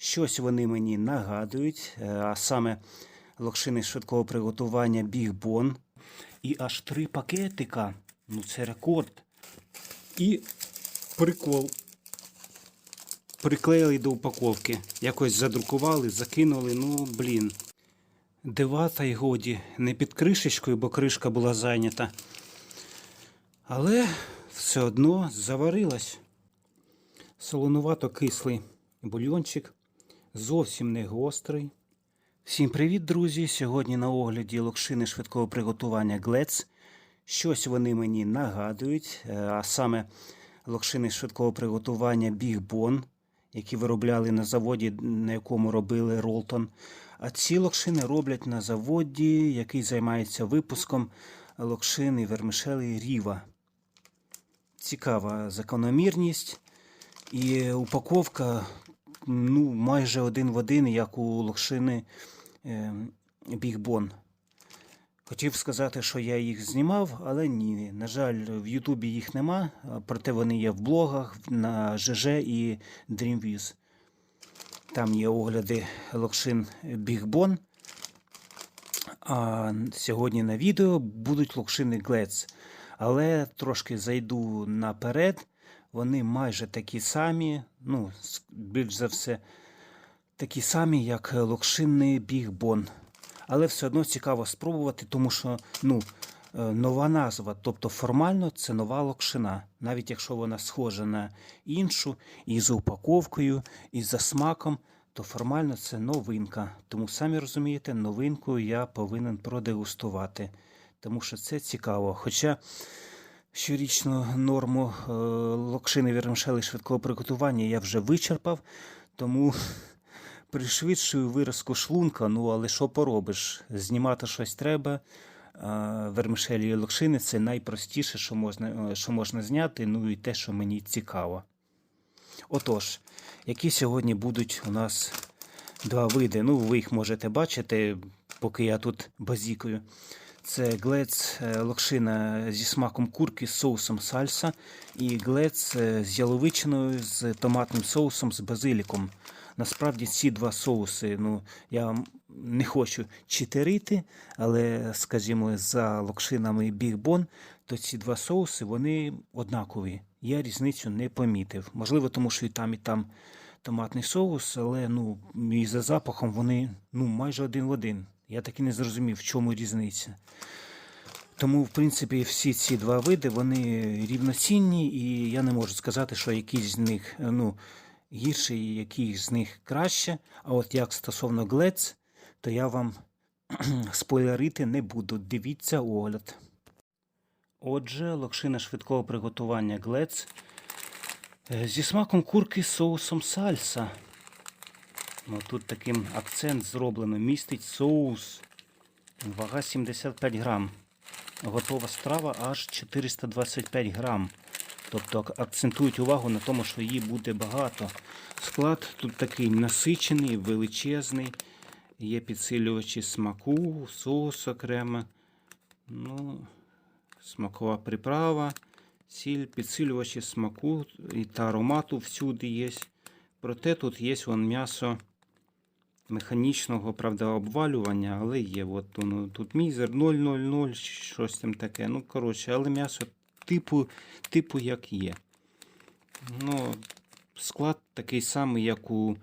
Щось вони мені нагадують, е, а саме локшини швидкого приготування Bon. І аж три пакетика. Ну це рекорд. І прикол. Приклеїли до упаковки. Якось задрукували, закинули. Ну, блін. Дива та й годі. Не під кришечкою, бо кришка була зайнята. Але все одно заварилась. Солонувато кислий бульйончик. Зовсім не гострий. Всім привіт, друзі! Сьогодні на огляді локшини швидкого приготування Глец. Щось вони мені нагадують, е, а саме локшини швидкого приготування Bon, які виробляли на заводі, на якому робили Ролтон. А ці локшини роблять на заводі, який займається випуском локшин і Ріва. Цікава закономірність. І упаковка ну, майже один в один, як у локшини е, Бігбон. Хотів сказати, що я їх знімав, але ні. На жаль, в Ютубі їх нема, проте вони є в блогах на ЖЖ і DreamViews. Там є огляди локшин Бігбон. А сьогодні на відео будуть локшини Глец. Але трошки зайду наперед. Вони майже такі самі, ну, більш за все, такі самі, як локшинний бігбон. Але все одно цікаво спробувати, тому що ну, е, нова назва, тобто формально це нова локшина, навіть якщо вона схожа на іншу, і за упаковкою, і за смаком, то формально це новинка. Тому самі розумієте, новинку я повинен продегустувати, тому що це цікаво. Хоча щорічну норму е, локшини вірмшели швидкого приготування я вже вичерпав, тому пришвидшую виразку шлунка, ну але що поробиш? Знімати щось треба. А Вермишелі і локшини це найпростіше, що можна, е, що можна зняти, ну і те, що мені цікаво. Отож, які сьогодні будуть у нас два види. Ну, ви їх можете бачити, поки я тут базікую. Це глец е, локшина зі смаком курки з соусом сальса і глец е, з яловичиною з томатним соусом з базиліком. Насправді ці два соуси, ну я не хочу читерити, але, скажімо, за локшинами Bon, то ці два соуси вони однакові. Я різницю не помітив. Можливо, тому що і там, і там томатний соус, але ну, і за запахом вони ну, майже один в один. Я так і не зрозумів, в чому різниця. Тому, в принципі, всі ці два види вони рівноцінні, і я не можу сказати, що якийсь з них ну, гірший, якийсь з них краще. А от як стосовно глец, то я вам спойлерити не буду. Дивіться огляд. Отже, локшина швидкого приготування глец е, зі смаком курки з соусом сальса. Ну, тут таким акцент зроблено. Містить соус. Вага 75 грам. Готова страва аж 425 грам. Тобто акцентують увагу на тому, що її буде багато. Склад тут такий насичений, величезний. Є підсилювачі смаку, соус окремо. Ну, смакова приправа, сіль, підсилювачі смаку і та аромату всюди є. Проте тут є вон м'ясо механічного, правда, обвалювання, але є. От, воно, тут мізер 0,00, щось там таке. Ну, коротше, але м'ясо типу, типу як є. Ну, склад такий самий, як у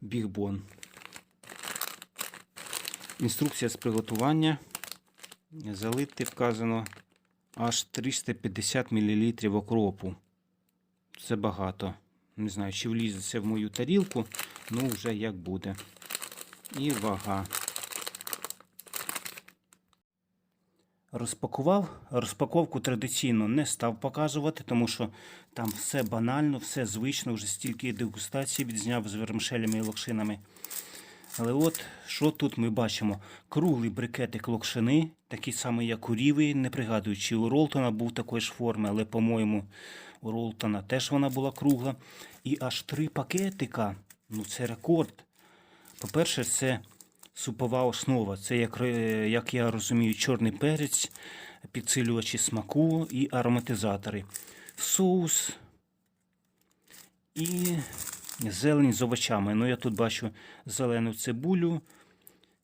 Бігбон. Інструкція з приготування. Залити вказано аж 350 мл окропу. Це багато. Не знаю, чи влізе це в мою тарілку, ну вже як буде. І вага. Розпакував. Розпаковку традиційно не став показувати, тому що там все банально, все звично, вже стільки дегустацій відзняв з вермишелями і локшинами. Але от що тут ми бачимо? Круглий брикетик локшини, такий самий, як у Ріви. Не пригадую, чи у Ролтона був такої ж форми, але, по-моєму, у Ролтона теж вона була кругла. І аж три пакетика. Ну, це рекорд. По-перше, це супова основа. Це, як, як я розумію, чорний перець, підсилювачі смаку і ароматизатори. Соус і зелень з овочами. Ну, я тут бачу зелену цибулю,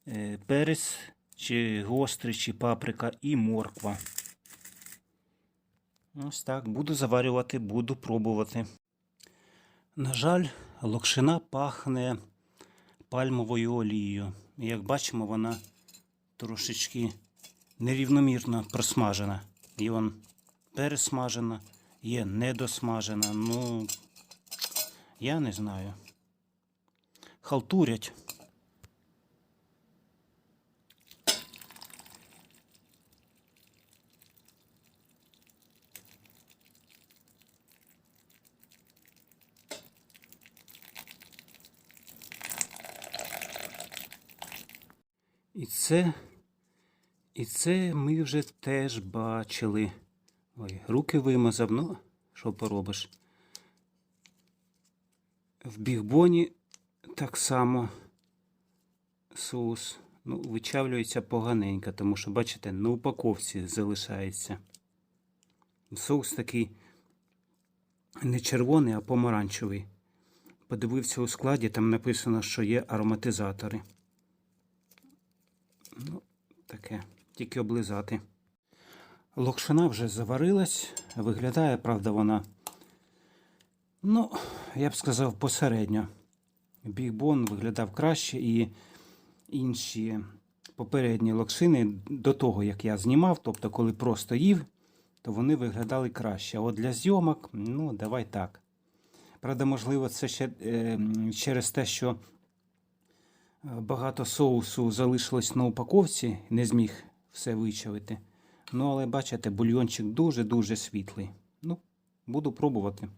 е, перець, чи гострий, чи паприка і морква. Ось так. Буду заварювати, буду пробувати. На жаль, локшина пахне пальмовою олією. Як бачимо, вона трошечки нерівномірно просмажена. І вон пересмажена, є недосмажена. Ну, я не знаю. Халтурять. І це, і це ми вже теж бачили. Ой, руки вимазав, ну, що поробиш. В бігбоні так само соус ну, вичавлюється поганенько, тому що, бачите, на упаковці залишається. Соус такий не червоний, а помаранчевий. Подивився у складі, там написано, що є ароматизатори. Ну, таке, тільки облизати. Локшина вже заварилась, виглядає, правда, вона, ну, я б сказав, посередньо. Бігбон виглядав краще і інші попередні локшини до того, як я знімав, тобто, коли просто їв, то вони виглядали краще. А от для зйомок, ну, давай так. Правда, можливо, це ще е, через те, що багато соусу залишилось на упаковці, не зміг все вичавити. Ну, але бачите, бульйончик дуже-дуже світлий. Ну, буду пробувати.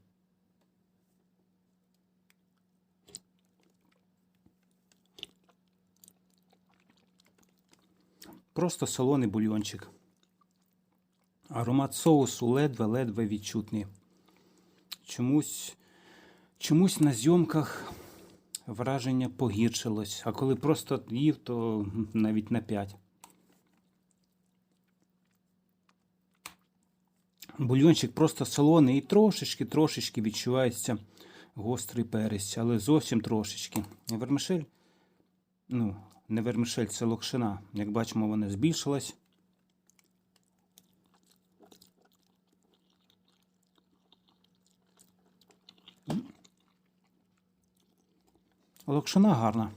Просто солоний бульйончик. Аромат соусу ледве-ледве відчутний. Чомусь, чомусь на зйомках враження погіршилось, а коли просто їв, то навіть на 5. Бульйончик просто солоний і трошечки-трошечки відчувається гострий перець, але зовсім трошечки. Вермишель, ну, не вермишель, це локшина. Як бачимо, вона збільшилась. Локшина гарна.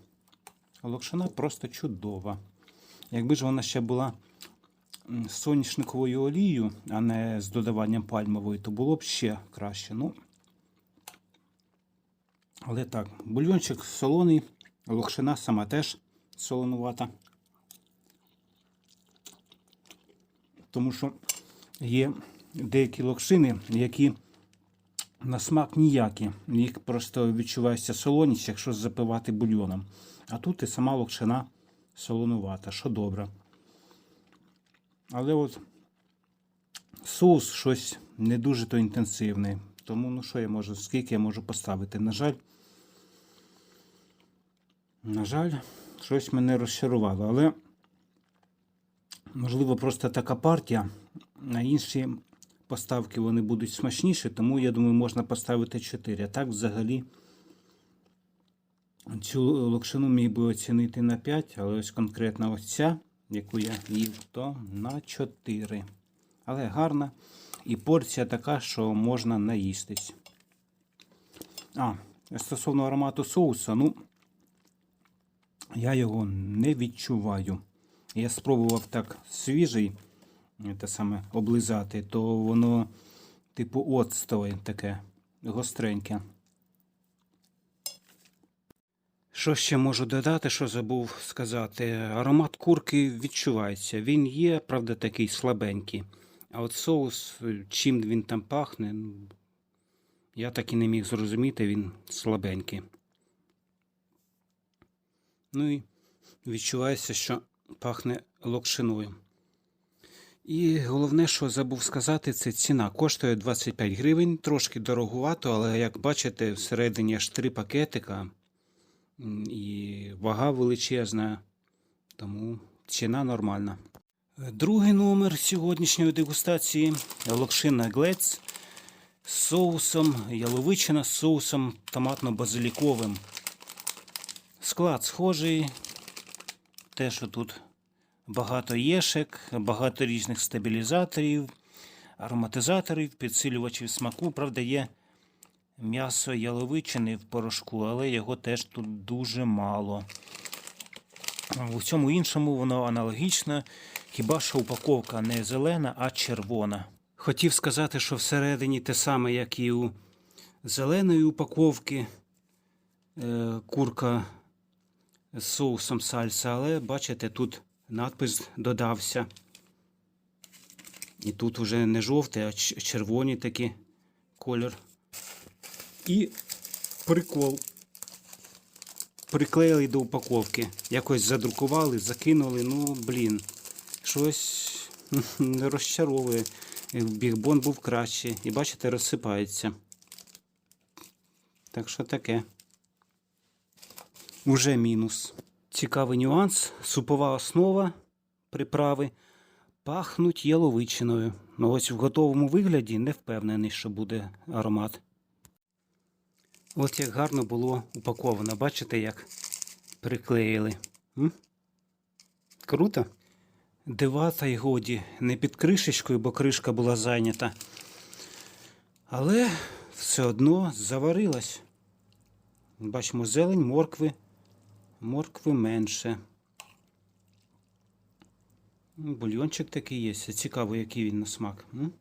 Локшина просто чудова. Якби ж вона ще була соняшниковою олією, а не з додаванням пальмової, то було б ще краще. Ну, але так, бульйончик солоний, локшина сама теж солонувата. Тому що є деякі локшини, які на смак ніякі. Їх просто відчувається солоність, якщо запивати бульйоном. А тут і сама локшина солонувата, що добре. Але от соус щось не дуже то інтенсивний. Тому ну що я можу, скільки я можу поставити? На жаль, на жаль, щось мене розчарувало. Але, можливо, просто така партія. На інші поставки вони будуть смачніші, тому я думаю, можна поставити 4. А так взагалі цю локшину міг би оцінити на 5, але ось конкретно ось ця, яку я їв, то на 4. Але гарна. І порція така, що можна наїстись. А, стосовно аромату соуса, ну, я його не відчуваю. Я спробував так свіжий те саме облизати, то воно, типу, оцтове таке гостреньке. Що ще можу додати, що забув сказати? Аромат курки відчувається. Він є, правда, такий слабенький. А от соус, чим він там пахне, ну, я так і не міг зрозуміти, він слабенький. Ну і відчувається, що пахне локшиною. І головне, що забув сказати, це ціна. Коштує 25 гривень, трошки дорогувато, але як бачите, всередині аж три пакетика і вага величезна, тому ціна нормальна. Другий номер сьогоднішньої дегустації локшина Глец. з соусом, яловичина з соусом томатно-базиліковим. Склад схожий. Теж тут багато єшек, багато різних стабілізаторів, ароматизаторів, підсилювачів смаку. Правда, є м'ясо яловичини в порошку, але його теж тут дуже мало. У всьому іншому воно аналогічно, хіба що упаковка не зелена, а червона. Хотів сказати, що всередині те саме, як і у зеленої упаковки, е, курка з соусом сальса, але бачите, тут надпис додався. І тут вже не жовтий, а ч- червоні такі колір. І прикол. Приклеїли до упаковки. Якось задрукували, закинули. Ну, блін, щось не розчаровує. Бігбон був краще. І бачите, розсипається. Так що таке. Уже мінус. Цікавий нюанс. Супова основа приправи пахнуть яловичиною. Ну ось в готовому вигляді не впевнений, що буде аромат. От як гарно було упаковано. Бачите, як приклеїли. М? Круто. Дива та й годі. Не під кришечкою, бо кришка була зайнята. Але все одно заварилась. Бачимо зелень, моркви. Моркви менше. Бульйончик такий є. Цікаво, який він на смак. М?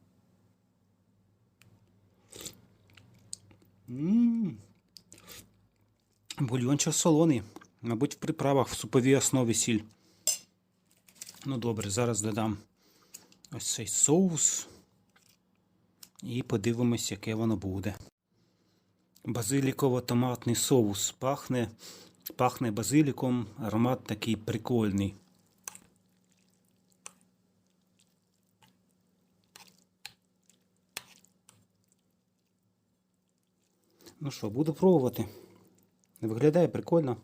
М. Бульйончик солоний. Мабуть, в приправах в суповій основі сіль. Ну добре, зараз додам ось цей соус. І подивимось, яке воно буде. Базиліково-томатний соус пахне, пахне базиліком, аромат такий прикольний. Ну що, буду пробувати. Виглядає прикольно.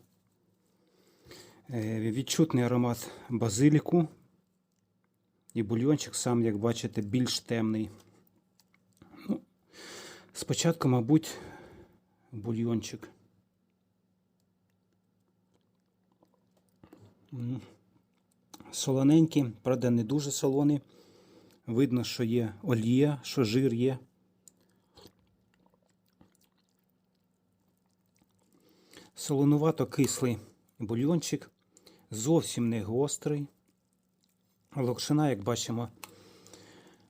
Е, Відчутний аромат базиліку. І бульйончик сам, як бачите, більш темний. Ну, спочатку, мабуть, бульйончик. М. Солоненький, правда, не дуже солоний. Видно, що є олія, що жир є. Солонувато кислий бульйончик, зовсім не гострий. Локшина, як бачимо,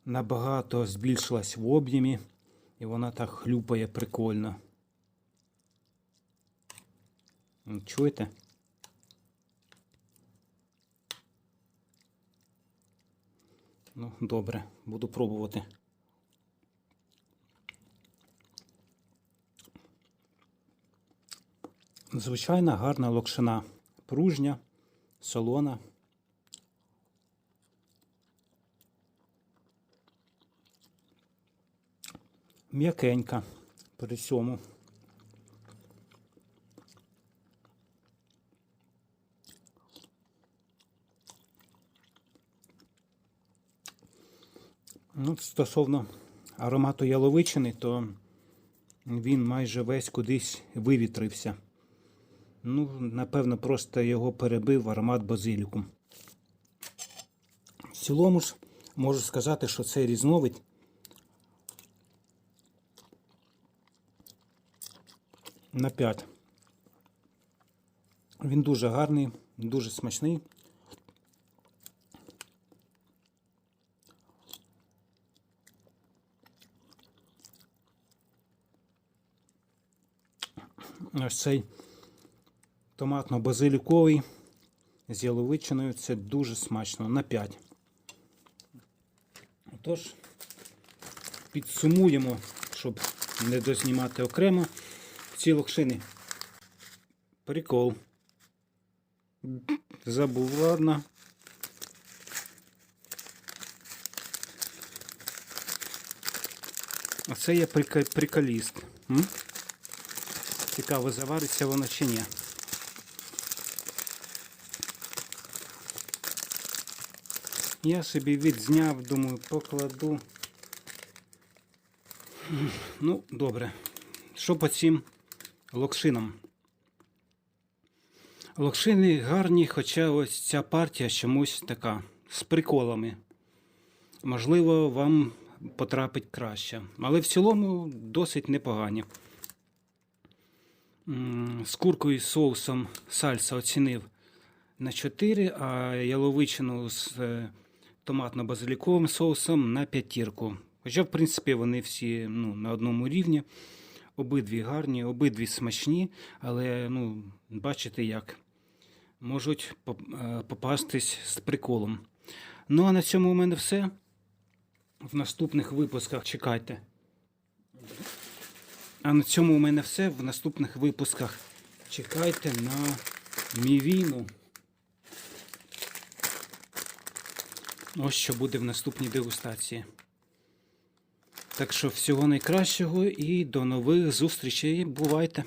набагато збільшилась в об'ємі, і вона так хлюпає прикольно. Чуєте? Ну, добре, буду пробувати. Звичайна гарна локшина. Пружня, солона. М'якенька при цьому. Ну, стосовно аромату яловичини, то він майже весь кудись вивітрився. Ну, напевно, просто його перебив аромат базиліку. В цілому ж можу сказати, що цей різновид на 5. Він дуже гарний, дуже смачний. Ось цей томатно-базиліковий з яловичиною. Це дуже смачно на 5. Тож, підсумуємо, щоб не дознімати окремо ці локшини. Прикол. Забув, ладно. Оце є прика- приколіст. М? Цікаво, завариться воно чи ні. Я собі відзняв, думаю, покладу. Ну, добре. Що по цим локшинам? Локшини гарні, хоча ось ця партія чомусь така з приколами. Можливо, вам потрапить краще. Але в цілому досить непогані. З куркою і соусом сальса оцінив на 4, а яловичину з е, томатно-базиліковим соусом на п'ятірку. Хоча, в принципі, вони всі ну, на одному рівні. Обидві гарні, обидві смачні, але ну, бачите як. Можуть е, попастись з приколом. Ну а на цьому у мене все. В наступних випусках чекайте. А на цьому у мене все. В наступних випусках чекайте на мівіну. Ось що буде в наступній дегустації. Так що всього найкращого і до нових зустрічей. Бувайте!